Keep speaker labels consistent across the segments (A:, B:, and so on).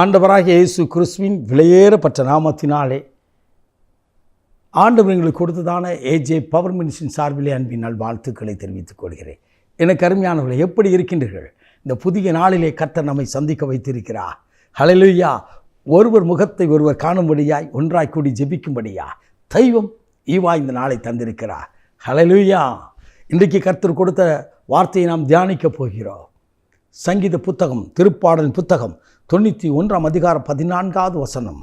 A: ஆண்டவராக இயேசு கிறிஸ்துவின் விலையேறப்பட்ட நாமத்தினாலே ஆண்டவர் எங்களுக்கு கொடுத்ததான ஏஜே பவர் மினிஸ்டின் சார்பிலே அன்பின் நல் வாழ்த்துக்களை தெரிவித்துக் கொள்கிறேன். எனக்கு அருமையானவர்களை எப்படி இருக்கின்றீர்கள்? இந்த புதிய நாளிலே கர்த்தர் நம்மை சந்திக்க வைத்திருக்கிறார். ஹலலுயா ஒருவர் முகத்தை ஒருவர் காணும்படியாய் ஒன்றாய் கூடி ஜெபிக்கும்படியா? தெய்வம் ஈவா இந்த நாளை தந்திருக்கிறார். ஹலலுயா இன்றைக்கு கர்த்தர் கொடுத்த வார்த்தையை நாம் தியானிக்கப் போகிறோம். சங்கீத புத்தகம் திருப்பாடல் புத்தகம் தொண்ணூற்றி ஒன்றாம் அதிகார பதினான்காவது வசனம்.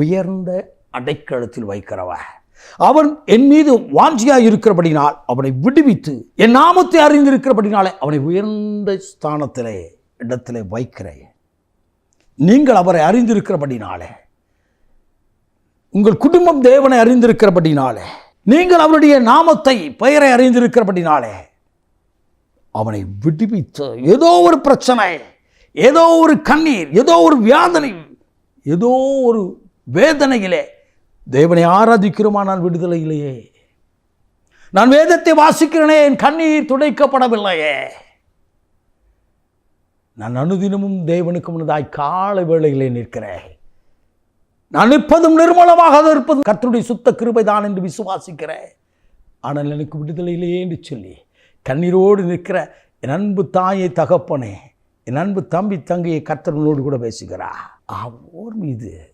A: உயர்ந்த அடைக்கலத்தில் வைக்கிறவ அவன் என் மீது வாஞ்சியாய் இருக்கிறபடினால் அவனை விடுவித்து என் நாமத்தை அறிந்திருக்கிறபடினாலே அவனை உயர்ந்த ஸ்தானத்திலே இடத்திலே வைக்கிறேன். நீங்கள் அவரை அறிந்திருக்கிறபடினாலே உங்கள் குடும்பம் தேவனை அறிந்திருக்கிறபடினாலே நீங்கள் அவருடைய நாமத்தை பெயரை அறிந்திருக்கிறபடினாலே அவனை விடுவித்து ஏதோ ஒரு பிரச்சனை ஏதோ ஒரு கண்ணீர் ஏதோ ஒரு வியாதனை ஏதோ ஒரு வேதனையிலே தேவனை ஆராதிக்கிறோமானால் விடுதலையிலேயே? நான் வேதத்தை வாசிக்கிறேனே என் கண்ணீர் துடைக்கப்படவில்லையே. நான் அனுதினமும் தேவனுக்கு முன்னதாய் கால வேளையிலே நிற்கிறேன். நான் நிற்பதும் நிர்மலமாக இருப்பதும் கர்த்தருடைய சுத்த கிருபைதான் என்று விசுவாசிக்கிறேன். ஆனால் எனக்கு விடுதலையிலே என்று சொல்லி கண்ணீரோடு நிற்கிற என் அன்பு தாயை தகப்பனே என் அன்பு தம்பி தங்கையை கர்த்தர்களோடு கூட பேசுகிறா அவர் மீது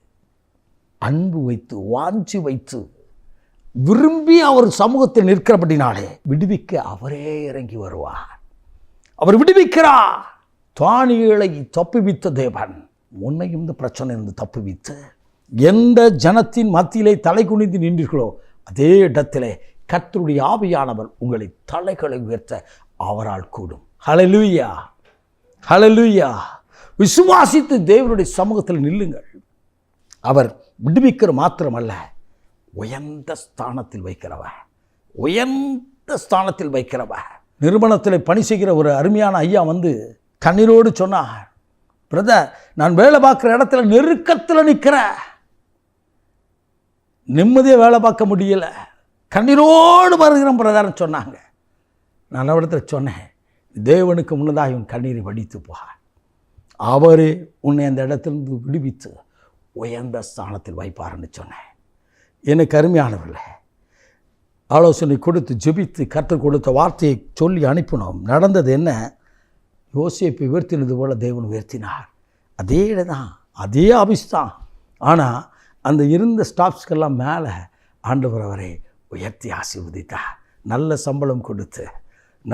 A: அன்பு வைத்து வாஞ்சி வைத்து விரும்பி அவர் சமூகத்தில் நிற்கிறபடினாலே விடுவிக்க அவரே இறங்கி வருவார். அவர் விடுவிக்கிறார். தானியலை தப்புவித்த தேவன். உன்னையும் இந்த பிரச்சனை இருந்து தப்புவித்து எந்த ஜனத்தின் மத்தியிலே தலை குனிந்து நின்றீர்களோ அதே இடத்திலே கர்த்தருடைய ஆவியானவர் உங்களை தலைகளை உயர்த்த அவரால் கூடும். ஹalleluya ஹலலுயா விசுவாசித்து தேவனுடைய சமூகத்தில் நில்லுங்கள். அவர் விடுவிக்கிற மாத்திரமல்ல உயர்ந்த ஸ்தானத்தில் வைக்கிறவ உயர்ந்த ஸ்தானத்தில் வைக்கிறவ நிறுவனத்தில் பணி செய்கிற ஒரு அருமையான ஐயா வந்து கண்ணீரோடு சொன்னார் பிரதர் நான் வேலை பார்க்குற இடத்துல நெருக்கத்தில் நிற்கிறேன் நிம்மதியாக வேலை பார்க்க முடியல. கண்ணீரோடு வருகிறோம் பிரதாரம் சொன்னாங்க. நான் இடத்துல சொன்னேன் தேவனுக்கு முன்னதாக இவன் கண்ணீரை வடித்து போகார் அவரே உன்னை அந்த இடத்திலிருந்து விடுவித்து உயர்ந்த ஸ்தானத்தில் வைப்பார்னு சொன்னேன். எனக்கு அருமையானவர்களே ஆலோசனை கொடுத்து ஜெபித்து கற்றுக் கொடுத்த வார்த்தையை சொல்லி அனுப்பினோம். நடந்தது என்ன? யோசிப்பை உயர்த்தினது போல் தேவன் உயர்த்தினார். அதே தான் அதே ஆபீஸ் தான். ஆனால் அந்த இருந்த ஸ்டாஃப்ஸ்க்கெல்லாம் மேலே ஆண்டவர் அவரை உயர்த்தி ஆசீர்வதித்தார். நல்ல சம்பளம் கொடுத்து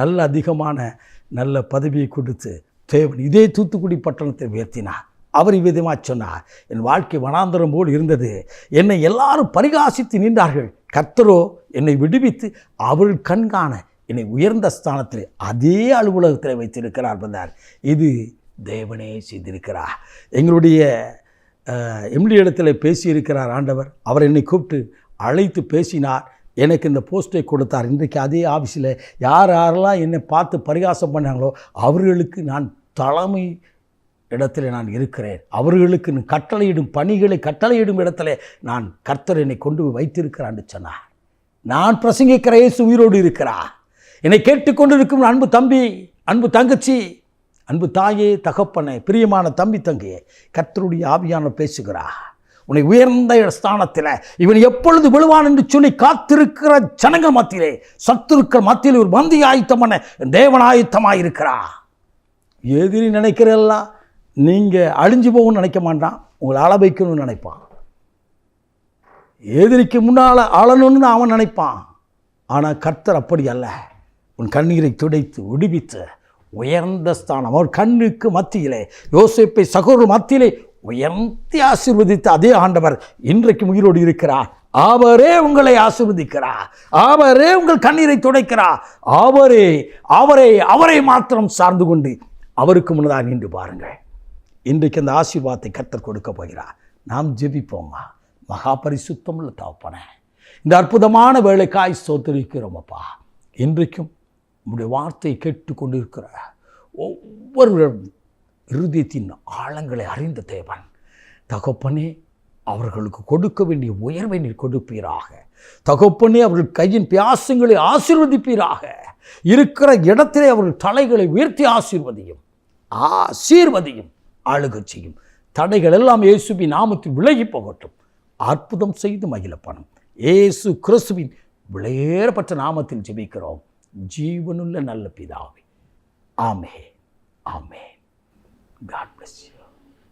A: நல்ல அதிகமான நல்ல பதவியை கொடுத்து தேவன் இதே தூத்துக்குடி பட்டணத்தை உயர்த்தினார். அவர் இவ்விதமாக சொன்னார் என் வாழ்க்கை வனாந்தரம் போல் இருந்தது. என்னை எல்லாரும் பரிகாசித்து நின்றார்கள். கர்த்தரோ என்னை விடுவித்து அவர்கள் கண்காண என்னை உயர்ந்த ஸ்தானத்தில் அதே அலுவலகத்தில் வைத்திருக்கிறார் வந்தார் இது தேவனே செய்திருக்கிறார். எங்களுடைய எம்டி இடத்துல பேசியிருக்கிறார் ஆண்டவர். அவர் என்னை கூப்பிட்டு அழைத்து பேசினார். எனக்கு இந்த போஸ்ட்டை கொடுத்தார். இன்றைக்கு அதே ஆஃபீஸில் யார் யாரெல்லாம் என்னை பார்த்து பரிகாசம் பண்ணாங்களோ அவர்களுக்கு நான் தலைமை இடத்துல நான் இருக்கிறேன். அவர்களுக்கு கட்டளையிடும் பணிகளை கட்டளையிடும் இடத்துல நான் கர்த்தர் என்னை கொண்டு போய் வைத்திருக்கிறான்னு சொன்னார். நான் பிரசங்கிக்கிற இயேசு உயிரோடு இருக்கிறா என்னை கேட்டுக்கொண்டிருக்கும் அன்பு தம்பி அன்பு தங்கச்சி அன்பு தாயே தகப்பனே பிரியமான தம்பி தங்கையே கர்த்தருடைய ஆவியான பேசுகிறா உன்னை உயர்ந்த ஸ்தானத்தில் இவன் எப்பொழுது விழுவான் என்று சொல்லி காத்திருக்கிற ஜனங்கள் மத்தியிலே சத்துருக்கள் மத்தியில் ஒரு மந்தி பண்ண தேவன் ஆயுத்தமாக இருக்கிறா எதிரி நினைக்கிறெல்லாம் நீங்கள் அழிஞ்சு போகணும்னு நினைக்க மாட்டான் உங்களை ஆள வைக்கணும்னு நினைப்பான். எதிரிக்கு முன்னால் ஆளணும்னு அவன் நினைப்பான். ஆனால் கர்த்தர் அப்படி அல்ல. உன் கண்ணீரை துடைத்து விடுவித்து உயர்ந்த ஸ்தானம் அவர் கண்ணுக்கு மத்தியிலே யோசிப்பை சகோதரர் மத்தியிலே உயர்த்தி ஆசீர்வதித்த அதே ஆண்டவர் இன்றைக்கு உயிரோடு இருக்கிறார் அவரே உங்களை ஆசிர்வதிக்கிறார் அவரே உங்கள் கண்ணீரை துடைக்கிறார் அவரே அவரை அவரை மாத்திரம் சார்ந்து கொண்டு அவருக்கு முன்னதாக நின்று பாருங்கள். இன்றைக்கு அந்த ஆசீர்வாதத்தை கத்தர் கொடுக்க போகிறார். நாம் ஜெபிப்போம்மா மகா பரிசுத்தம் உள்ள தாப்பனே இந்த அற்புதமான வேலைக்காய் சோத்தரிக்கிறோம் அப்பா. இன்றைக்கும் உங்களுடைய வார்த்தையை கேட்டுக்கொண்டிருக்கிற ஒவ்வொரு இருதயத்தின் ஆழங்களை அறிந்த தேவன் தகப்பனே அவர்களுக்கு கொடுக்க வேண்டிய உயர்வை நீர் கொடுப்பீராக. தகப்பனே அவர்கள் கையின் பியாசங்களை ஆசீர்வதிப்பீராக. இருக்கிற இடத்திலே அவர்கள் தலைகளை உயர்த்தி ஆசீர்வதியும் ஆசீர்வதியும் ஆளுகச் செய்யும். தடைகள் எல்லாம் இயேசுவின் நாமத்தில் விலகி போகட்டும். அற்புதம் செய்து மகிழப்பணும். இயேசு கிறிஸ்துவின் விளையேறப்பட்ட நாமத்தில் ஜெபிக்கிறோம். ஜீவனுள்ள நல்ல பிதாவே. ஆமே ஆமே காட் bless you